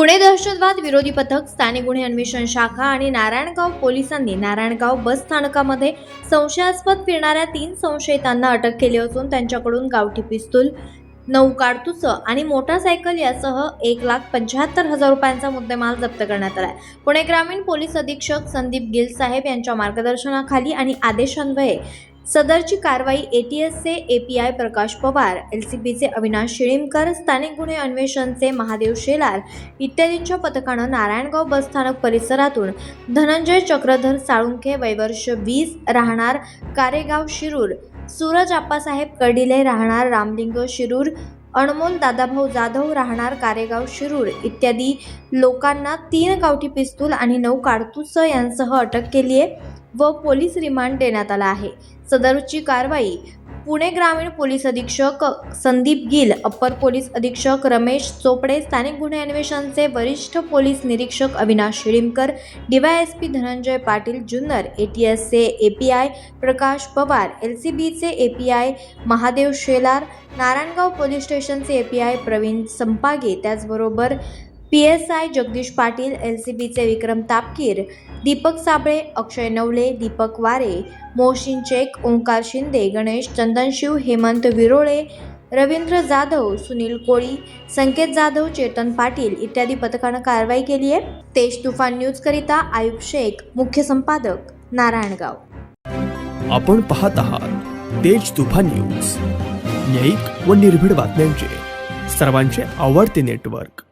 पुणे दहशतवाद विरोधी पथक स्थानिक गुन्हे अन्वेषण शाखा आणि नारायणगाव पोलिसांनी नारायणगाव बस स्थानकामध्ये संशयास्पद फिरणाऱ्या तीन संशयितांना अटक केली असून त्यांच्याकडून गावठी पिस्तूल नऊ काडतुसं आणि मोटारसायकल यासह एक लाख पंच्याहत्तर हजार रुपयांचा मुद्देमाल जप्त करण्यात आला आहे पुणे ग्रामीण पोलीस अधीक्षक संदीप गिल साहेब यांच्या मार्गदर्शनाखाली आणि आदेशान्वये सदरची कारवाई एटीएसचे एपीआय प्रकाश पवार एलसीबीचे अविनाश शिळीमकर स्थानिक गुन्हे अन्वेषणचे महादेव शेलार इत्यादींच्या पथकानं नारायणगाव बसस्थानक परिसरातून धनंजय चक्रधर साळुंखे वैवर्ष वीस राहणार कारेगाव शिरूर सूरज आप्पासाहेब कडिले राहणार रामलिंग शिरूर अनमोल दादाभाऊ जाधव राहणार कारेगाव शिरूर इत्यादी लोकांना तीन गावठी पिस्तूल आणि नऊ काडतुस यांसह अटक केली आहे व पोलीस रिमांड देण्यात आला आहे. सदरची कारवाई पुणे ग्रामीण पोलीस अधीक्षक संदीप गिल अप्पर पोलीस अधीक्षक रमेश चोपडे स्थानिक गुन्हे अन्वेषणचे वरिष्ठ पोलीस निरीक्षक अविनाश शिळीमकर डीवायएसपी धनंजय पाटील जुन्नर एटीएसचे आय प्रकाश पवार एल सी बीचे A P I Mahadev Shelar Narayangaon police स्टेशनचे A P I Pravin Sampage त्याचबरोबर P S I Jagdish Patil L C बीचे विक्रम तापकीर दीपक साबळे अक्षय नवले दीपक वारे मोहसिन शेख ओंकार शिंदे गणेश चंदनशिव हेमंत विरोळे रवींद्र जाधव सुनील कोळी संकेत जाधव चेतन पाटील इत्यादी पथकानं कारवाई केली आहे. तेज तुफान न्यूजकरिता आयुब शेख मुख्य संपादक नारायणगाव आपण पाहत आहात तेज तुफान न्यूज. न्यायिक व निर्भीड बातम्यांचे. सर्वांचे आवडते नेटवर्क.